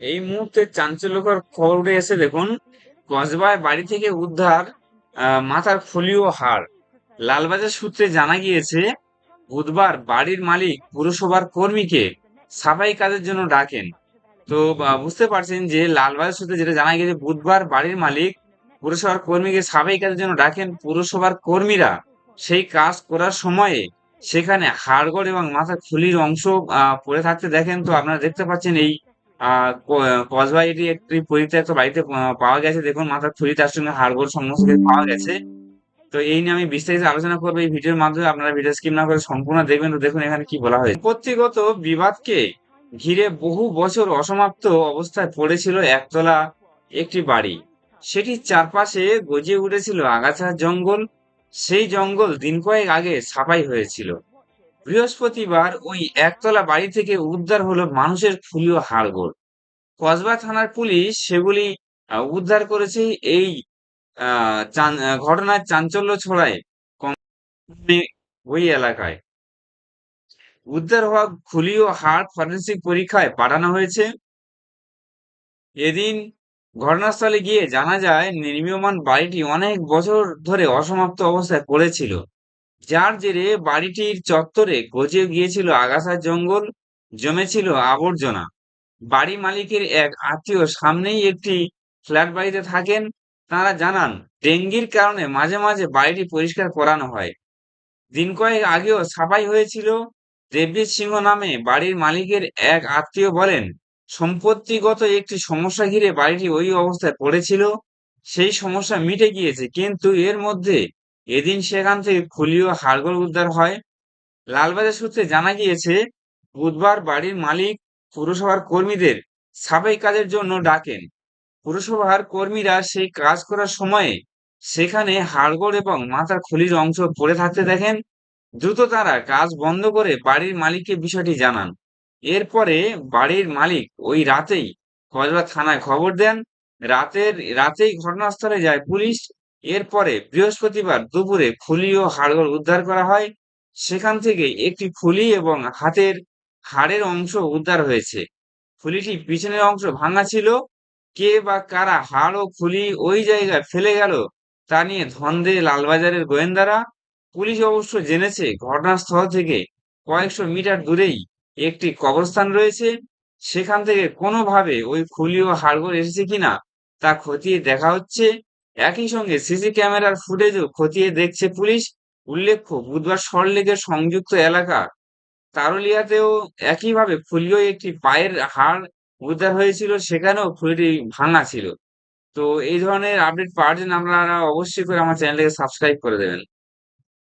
এই মুহূর্তে চাঞ্চল্যকর খবর উঠে এসে দেখুন, কসবায় বাড়ি থেকে উদ্ধার মাথার খুলি ও হাড়। লালবাজার সূত্রে জানা গিয়েছে, বুধবার বাড়ির মালিক পুরসভার কর্মীকে সাফাই কাজের জন্য ডাকেন। তো বুঝতে পারছেন যে লালবাজার সূত্রে যেটা জানা গিয়েছে, বুধবার বাড়ির মালিক পুরসভার কর্মীকে সাফাই কাজের জন্য ডাকেন। পুরসভার কর্মীরা সেই কাজ করার সময়ে সেখানে হাড়গোড় এবং মাথার খুলির অংশ পড়ে থাকতে দেখেন। তো আপনারা দেখতে পাচ্ছেন এই আহ ক- কসবায় এটি একটি পরিত্যক্ত বাড়িতে পাওয়া গেছে, দেখুন মাথার খুলি তার সঙ্গে হাড়গোড় সমস্ত পাওয়া গেছে। তো এই নিয়ে আমি বিস্তারিত আলোচনা করব এই ভিডিওর মাধ্যমে, আপনারা ভিডিও স্কিপ না করে সম্পূর্ণ দেখবেন তো দেখুন এখানে কি বলা হয়েছে। সম্পত্তিগত বিবাদকে ঘিরে বহু বছর অসমাপ্ত অবস্থায় পড়েছিল একতলা একটি বাড়ি। সেটির চারপাশে গজিয়ে উঠেছিল আগাছার জঙ্গল। সেই জঙ্গল দিন কয়েক আগে সাফাই হয়েছিল। বৃহস্পতিবার ওই একতলা বাড়ি থেকে উদ্ধার হলো মানুষের ফুলীয় হাড়গোড়। কসবা থানার পুলিশ সেগুলি উদ্ধার করেছে এই ঘটনার চাঞ্চল্য ছড়ায় ওই এলাকায়। উদ্ধার হওয়া খুলিও হাড় ফরেন্সিক পরীক্ষায় পাঠানো হয়েছে। এদিন ঘটনাস্থলে গিয়ে জানা যায়, নির্মীয়মান বাড়িটি অনেক বছর ধরে অসমাপ্ত অবস্থায় পড়েছিল। যার জেরে বাড়িটির চত্বরে গজে গিয়েছিল আগাছার জঙ্গল, জমেছিল আবর্জনা। বাড়ি মালিকের এক আত্মীয় সামনেই একটি ফ্ল্যাট বাড়িতে থাকেন। তারা জানান, ডেঙ্গির কারণে মাঝে মাঝে বাড়িটি পরিষ্কার করানো হয়। দিন কয়েক আগেও সাফাই হয়েছিল। দেবজিৎ সিংহ নামে বাড়ির মালিকের এক আত্মীয় বলেন, সম্পত্তিগত একটি সমস্যা ঘিরে বাড়িটি ওই অবস্থায় পড়েছিল। সেই সমস্যা মিটে গিয়েছে, কিন্তু এর মধ্যে এদিন সেখান থেকে খুলিও হাড়গোড় উদ্ধার হয়। লালবাজার সূত্রে জানা গিয়েছে, বুধবার বাড়ির মালিক পুরসভার কর্মীদের সাফাই কাজের জন্য ডাকেন। পুরসভার কর্মীরা সেই কাজ করার সময়ে সেখানে হাড়গোড় এবং মাথার খুলির অংশ পড়ে থাকতে দেখেন। দ্রুত তারা কাজ বন্ধ করে বাড়ির মালিককে বিষয়টি জানান। এরপরে বাড়ির মালিক ওই রাতেই কসবা থানায় খবর দেন। রাতের, রাতেই ঘটনাস্থলে যায় পুলিশ। এরপরে বৃহস্পতিবার দুপুরে খুলি ও হাড়গোড় উদ্ধার করা হয়। সেখান থেকে একটি খুলি এবং হাতের হাড়ের অংশ উদ্ধার হয়েছে। খুলিটি পিছনের অংশ ভাঙা ছিল। কে বা কারা হাড় ও খুলি ওই জায়গায় ফেলে গেল তা নিয়ে ধন্দে লালবাজারের গোয়েন্দারা। পুলিশ অবশ্য জেনেছে ঘটনাস্থল থেকে কয়েকশো মিটার দূরেই একটি কবরস্থান রয়েছে। সেখান থেকে কোনোভাবে ওই খুলি ও হাড়গোড় এসেছে কিনা তা খতিয়ে দেখা হচ্ছে। একই সঙ্গে সিসি ক্যামেরার ফুটেজও খতিয়ে দেখছে পুলিশ। উল্লেখ্য, বুধবার সল্টলেকের সংযুক্ত এলাকা তারলিয়াতেও একইভাবে ফুলিও একটি পায়ের হাড় উদ্ধার হয়েছিল, সেখানেও ফুলটি ভাঙা ছিল। তো এই ধরনের আপডেট পাওয়ার জন্য আপনারা অবশ্যই করে আমার চ্যানেলটাকে সাবস্ক্রাইব করে দেবেন।